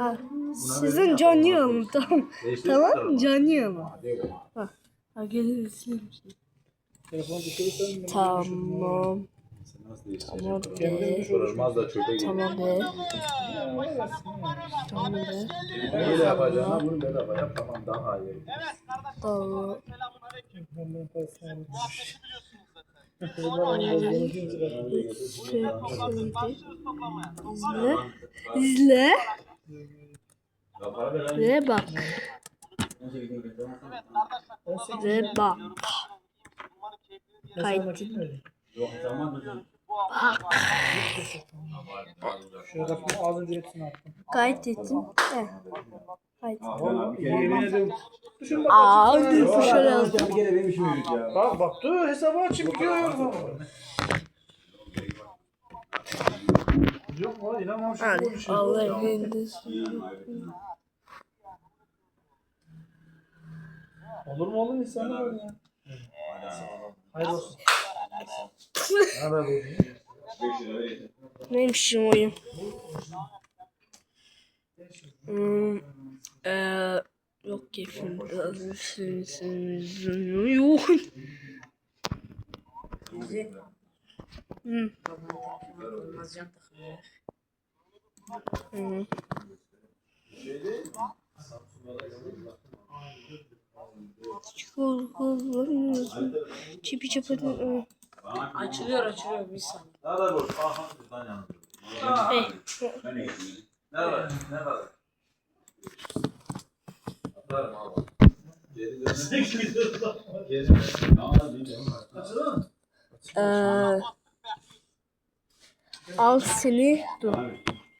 Aa, sizin canlı alın tamam. Tamam canlı alın. Ha. Ha gelin izleyelim. Telefonu dışarı sen Tamam. Tamam be. Sorulmaz da çöpe gidiyor. Tamam be. Tamam be. Neyle yapacağına bunu bedava yap tamam daha iyi. Tamam. Paslanmış. İzle. İzle. Ve bak. Ve bak. Kayıt. Şurada ağzın direksini attım. Kayıt ettim. Evet. Kayıt. Bak. Aa, açık dur sana. şöyle yazacağım. Bir kere benim işim yürüdü ya. Bak bak dur hesabı açayım diyor. Lan inanmam şu Hadi. bir şey. Allah. Olur mu oğlum insanlar öyle ya. Hayır olsun. Ne haber bu? Neymiş şimdi oyun? Hmm, eee, yok keyfim. Yok. Hmm. Hmm. Çipi çipi. Açılıyor açılıyor bir saniye. Ne haber bu? Hey. Ne haber? Ne haber? Atarım abi. Geri gidiyor. Geri. Eee, al seni dur.